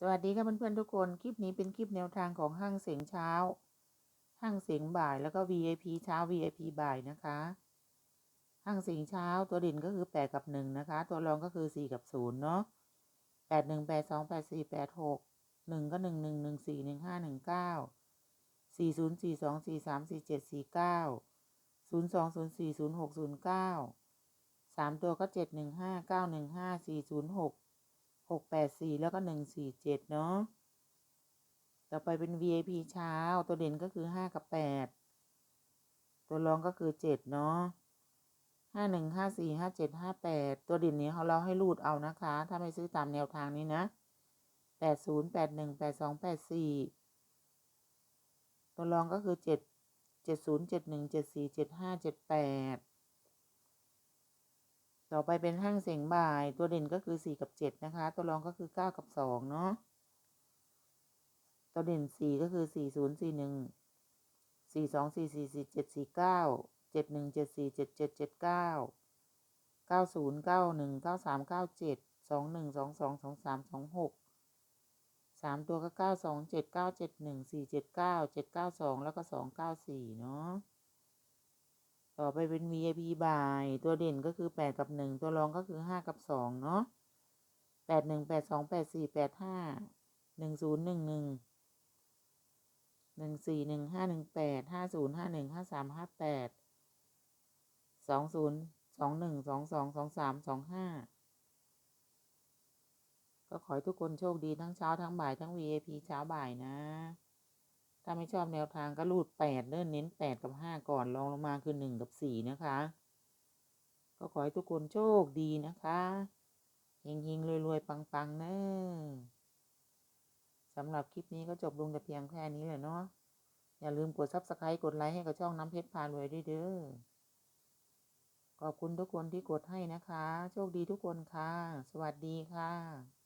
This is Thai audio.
สวัสดีค่ะเพื่อนๆทุกคน คลิปนี้เป็นคลิปแนวทางของห้างเสียงเช้า ห้างเสียงบ่ายแล้วก็ VIP เช้า VIP บ่ายนะคะ ห้างเสียงเช้าตัวเด่นก็คือแปดกับหนึ่งนะคะ ตัวรองก็คือสี่กับศูนย์เนาะแปดหนึ่งแปดสองแปดสี่แปดหกหนึ่งก็หนึ่งหนึ่งหนึ่งสี่หนึ่งห้าหนึ่งเก้าสี่ศูนย์สี่สองสี่สามสี่เจ็ดสี่เก้าศูนย์สองศูนย์สี่ศูนย์หกศูนย์เก้าสามตัวก็เจ็ดหนึ่งห้าเก้าหนึ่งห้าสี่ศูนย์หก หกแปดสี่แล้วก็หนึ่งสี่เจ็ดเนาะ ต่อไปเป็น VIP เช้า ตัวเด่นก็คือห้ากับแปด ตัวรองก็คือเจ็ดเนาะห้าหนึ่งห้าสี่ห้าเจ็ดห้าแปด ตัวเด่นนี้เขาเราให้รูดเอานะคะ ถ้าไม่ซื้อตามแนวทางนี้นะแปดศูนย์แปดหนึ่งแปดสองแปดสี่ตัวรองก็คือเจ็ดเจ็ดศูนย์เจ็ดหนึ่งเจ็ดสี่เจ็ดห้าเจ็ดแปด ต่อไปเป็นห้างเสียงบ่าย ตัวเด่นก็คือสี่กับเจ็ดนะคะ ตัวรองก็คือเก้ากับสองเนาะตัวเด่นสี่ก็คือสี่ศูนย์สี่หนึ่งสี่สองสี่สี่สี่เจ็ดสี่เก้าเจ็ดหนึ่งเจ็ดสี่เจ็ดเจ็ดเจ็ดเก้าเก้าศูนย์เก้าหนึ่งเก้าสามเก้าเจ็ดสองหนึ่งสองสองสองสามสองหกสามตัวก็เก้าสองเจ็ดเก้าเจ็ดหนึ่งสี่เจ็ดเก้าเจ็ดเก้าสองแล้วก็สองเก้าสี่เนาะ ต่อไปเป็น VIP บ่าย ตัวเด่นก็คือแปดกับหนึ่งตัวรองก็คือห้ากับสองเนาะแปดหนึ่งแปดสองแปดสี่แปดห้าหนึ่งศูนย์หนึ่งหนึ่งหนึ่งสี่หนึ่งห้าหนึ่งแปดห้าศูนย์ห้าหนึ่งห้าสามห้าแปดสองศูนย์สองหนึ่งสองสองสองสามสองห้าก็ขอให้ทุกคนโชคดีทั้งเช้าทั้งบ่ายทั้ง VIP เช้าบ่ายนะ ถ้าไม่ชอบแนวทางก็รูดแปดเน้นเน้นแปดกับห้าก่อนรองลงมาคือหนึ่งกับสี่นะคะ ก็ขอให้ทุกคนโชคดีนะคะเฮงเฮงรวยรวยปังปังๆเนอะสำหรับคลิปนี้ก็จบลงแต่เพียงแค่นี้แหละเนาะอย่าลืมกด subscribe กดไลค์ให้กับช่องน้ำเพชรพารวยด้วยเด้อขอบคุณทุกคนที่กดให้นะคะ โชคดีทุกคนค่ะ สวัสดีค่ะ